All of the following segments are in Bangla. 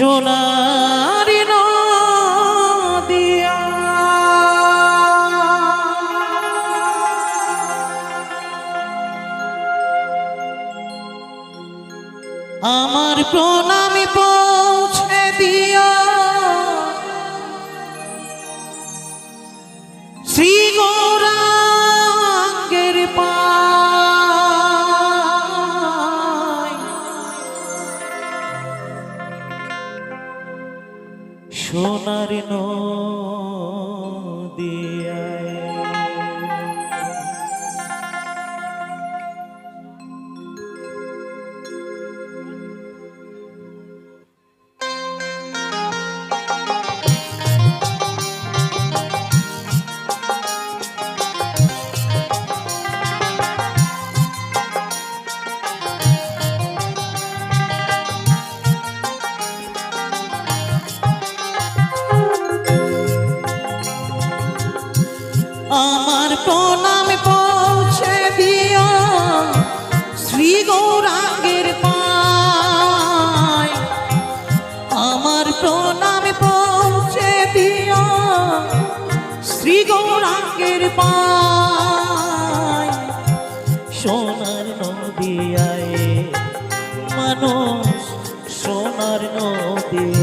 সোনারি নদিয়া। আমার প্রণামী সোনার নদিয়ায় সোনার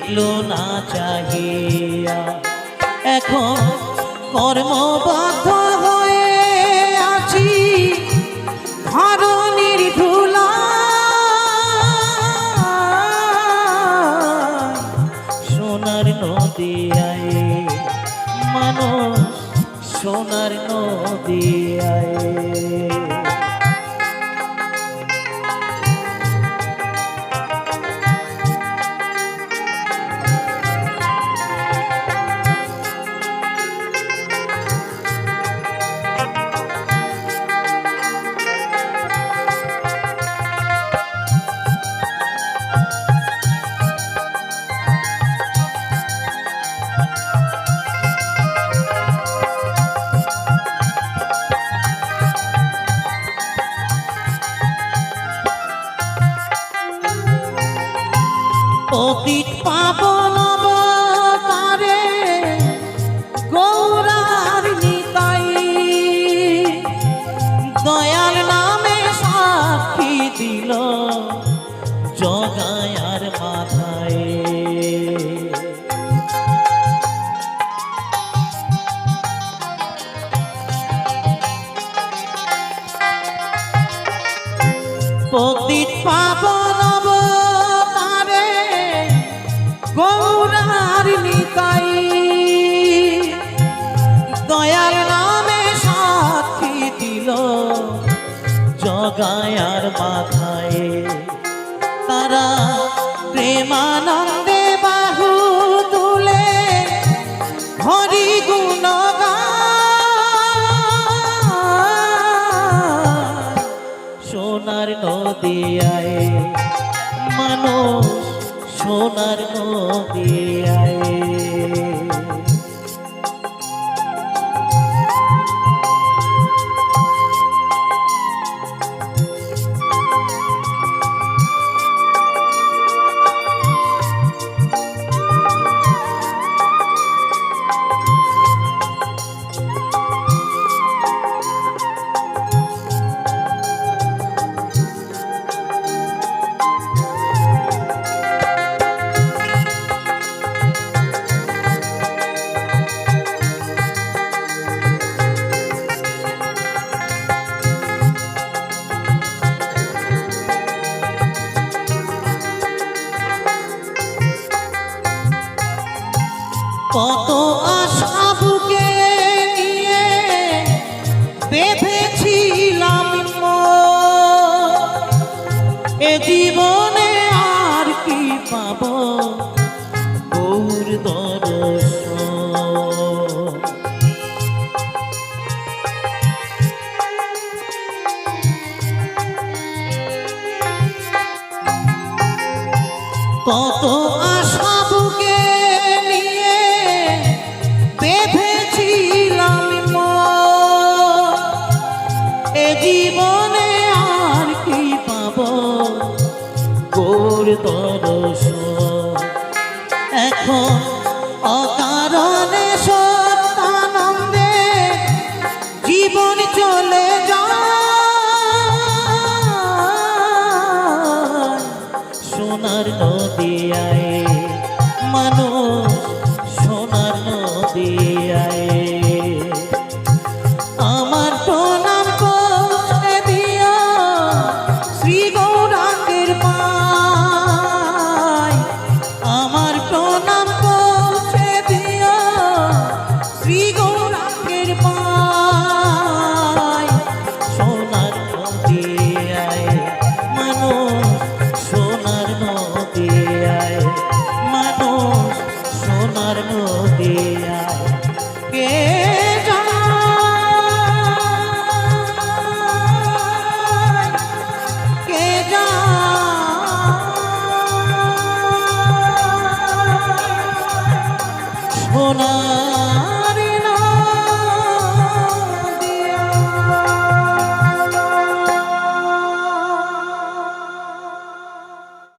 দেখল না চাহিয়া। এখন কর্মবদ্ধ অতীত পাবন তারে গৌরার নিতাই। দয়াল নামে সাক্ষী দিল জগায়ার মাথায়। পতিত পাবন জগায়ার মাথায়। তারা প্রেমানন্দে বাহু তুলে হরি গুণ সোনার নদিয়ায় মানুষ সোনার নদিয়ায়। কত আশা বুকে নিয়ে বেঁধেছিলাম এ জীবনে আর কি পাব? গৌর দরশ কত তরস। এখন অকারণে সত্যানন্দে জীবন চলে যায়। না